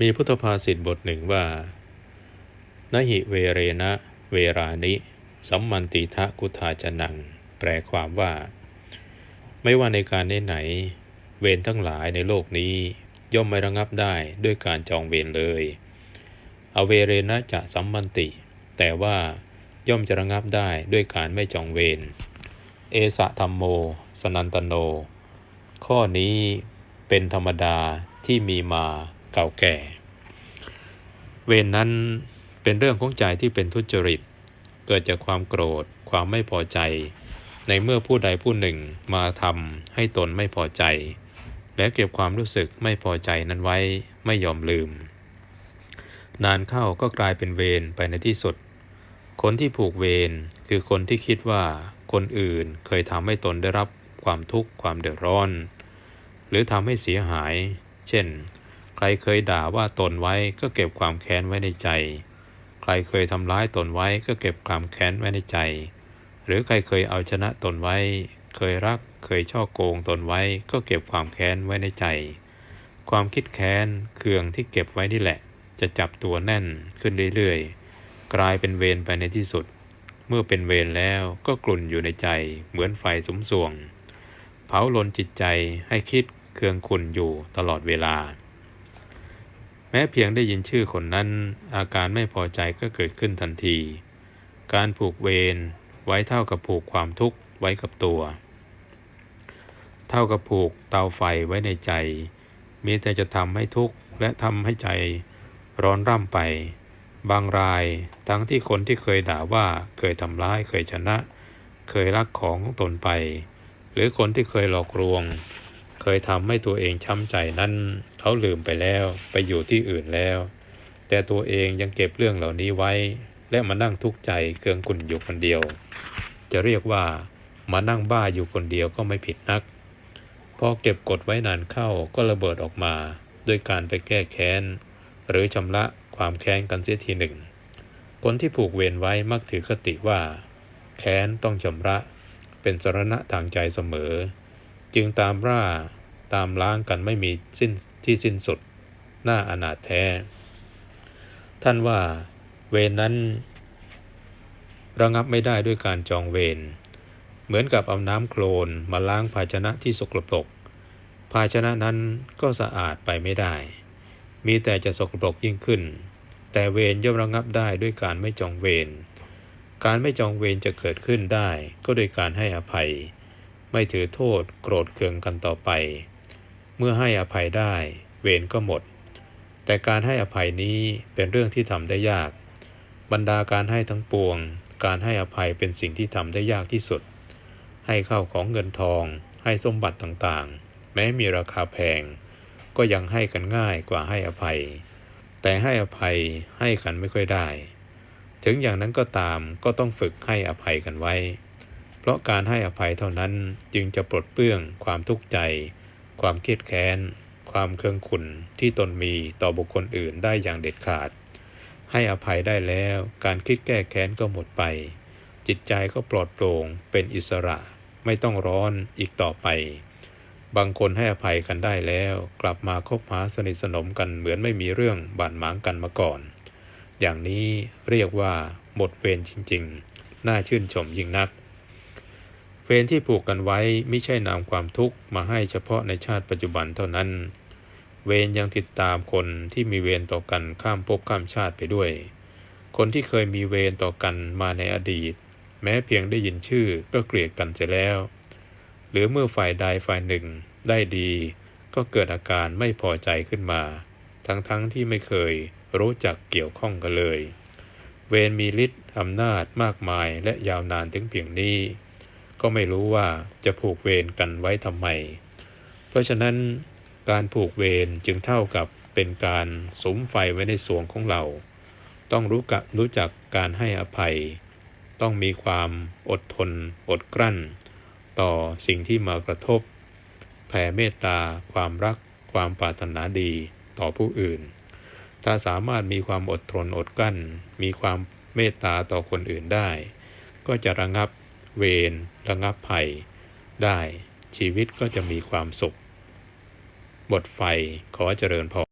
มีพุทธภาษิตบทหนึ่งว่า นหิเวเรนะ เวรานิ สัมมันติทะกุทาจนัง แปลความว่า ไม่ว่าในการไหน เวรทั้งหลายในโลกนี้ ย่อมไม่ระงับได้ด้วยการจองเวรเลย อเวเรนะจะสัมมันติ แต่ว่าย่อมจะระงับได้ด้วยการไม่จองเวร เอสะธรรมโม สนันตโน ข้อนี้เป็นธรรมดาที่มีมา เก่าแก่ เวรนนั้นเป็นเรื่องของใจที่เป็นทุจริต เกิดจากความโกรธ ความไม่พอใจ ในเมื่อผู้ใดผู้หนึ่งมาทำให้ตนไม่พอใจ และเก็บความรู้สึกไม่พอใจนั้นไว้ไม่ยอมลืม นานเข้าก็กลายเป็นเวรไปในที่สุด คนที่ผูกเวรคือคนที่คิดว่าคนอื่นเคยทำให้ตนได้รับความทุกข์ความเดือดร้อน หรือทำให้เสียหาย เช่น ใครเคยด่าว่าตนไว้ก็เก็บความแค้นไว้ในใจ ใครเคยทำร้ายตนไว้ก็เก็บความแค้นไว้ในใจ หรือใครเคยเอาชนะตนไว้ เคยรัก เคยช่อโกงตนไว้ ก็เก็บความแค้นไว้ในใจ ความคิดแค้นเคืองที่เก็บไว้นี่แหละ จะจับตัวแน่นขึ้นเรื่อยๆ กลายเป็นเวรไปในที่สุด เมื่อเป็นเวรแล้วก็กลุ่นอยู่ในใจ เหมือนไฟสุมสวง เผาลนจิตใจให้คิดเคืองขุนอยู่ตลอดเวลา ม้เพียงได้ยินชื่อคนนั้น อาการไม่พอใจก็เกิดขึ้นทันที การผูกเวรไว้เท่ากับผูกความทุกข์ไว้กับตัว เท่ากับผูกเตาไฟไว้ในใจ มีแต่จะทำให้ทุกข์และทำให้ใจร้อนร่ำไป บางรายทั้งที่คนที่เคยด่าว่าเคยทำร้ายเคยชนะ เคยรักของตนไป หรือคนที่เคยหลอกลวง เคยทำให้ตัวเองช้ำใจนั้น เขาลืมไปแล้วไปอยู่ที่อื่นแล้ว แต่ตัวเองยังเก็บเรื่องเหล่านี้ไว้ และมานั่งทุกข์ใจเคืองกุ่นอยู่คนเดียว จะเรียกว่ามานั่งบ้าอยู่คนเดียวก็ไม่ผิดนัก พอเก็บกดไว้นานเข้าก็ระเบิดออกมาด้วยการไปแก้แค้น หรือชำระความแค้นกันเสียทีหนึ่ง คนที่ผูกเวรไว้มักถือคติว่า แค้นต้องชำระ เป็นสรณะทางใจเสมอ จึงตามร่าตามล้างกันไม่มีสิ้น ที่สิ้นสุดหน้าอนาถแท้ ท่านว่าเวรนนั้น ระงับไม่ได้ด้วยการจองเวรเหมือนกับเอาน้ำโคลนมาล้างภาชนะที่สกปรก ภาชนะนั้นก็สะอาดไปไม่ได้ มีแต่จะสกปรกยิ่งขึ้น แต่เวรย่อมระงับได้ด้วยการไม่จองเวรการไม่จองเวรจะเกิดขึ้นได้ ก็โดยการให้อภัย ไม่ถือโทษโกรธเคืองกันต่อไป เมื่อให้อภัยได้ เวรก็หมด แต่การให้อภัยนี้เป็นเรื่องที่ทำได้ยาก บรรดาการให้ทั้งปวง การให้อภัยเป็นสิ่งที่ทำได้ยากที่สุด ให้เข้าของเงินทอง ให้สมบัติต่างๆ แม้มีราคาแพง ก็ยังให้กันง่ายกว่าให้อภัย แต่ให้อภัยให้กันไม่ค่อยได้ ถึงอย่างนั้นก็ตามก็ต้องฝึกให้อภัยกันไว้ เพราะการให้อภัยเท่านั้นจึงจะปลดเปลื้องความทุกข์ใจ ความเครียดแค้น ความเคืองขุนที่ตนมีต่อบุคคลอื่นได้อย่างเด็ดขาด ให้อภัยได้แล้ว การคิดแก้แค้นก็หมดไป จิตใจก็ปลอดโปร่ง เป็นอิสระ ไม่ต้องร้อนอีกต่อไป บางคนให้อภัยกันได้แล้ว กลับมาคบหาสนิทสนมกันเหมือนไม่มีเรื่องบาดหมางกันมาก่อน อย่างนี้เรียกว่าหมดเวรจริง ๆ น่าชื่นชมยิ่งนัก เวรที่ผูกกันไว้ไม่ใช่นำความทุกข์มาให้เฉพาะในชาติปัจจุบันเท่านั้น เวรยังติดตามคนที่มีเวรต่อกันข้ามภพข้ามชาติไปด้วย คนที่เคยมีเวรต่อกันมาในอดีต แม้เพียงได้ยินชื่อก็เกลียดกันเสียแล้ว หรือเมื่อฝ่ายใดฝ่ายหนึ่งได้ดี ก็เกิดอาการไม่พอใจขึ้นมา ทั้งๆทที่ไม่เคยรู้จักเกี่ยวข้องกันเลย เวรมีฤทธิ์อำนาจมากมายและยาวนานถึงเพียงนี้ ก็ไม่รู้ว่าจะผูกเวรกันไว้ทำไม เพราะฉะนั้นการผูกเวรจึงเท่ากับเป็นการสมไฟไว้ในสวงของเรา ต้องรู้กะรู้จักการให้อภัย ต้องมีความอดทน อดกลั้น ต่อสิ่งที่มากระทบ แผ่เมตตา ความรัก ความปรารถนาดีต่อผู้อื่น ถ้าสามารถมีความอดทนอดกลั้น มีความเมตตาต่อคนอื่นได้ ก็จะระงับ เวรระงับภัย ได้ชีวิตก็จะมีความสุข บทไฟขอเจริญพร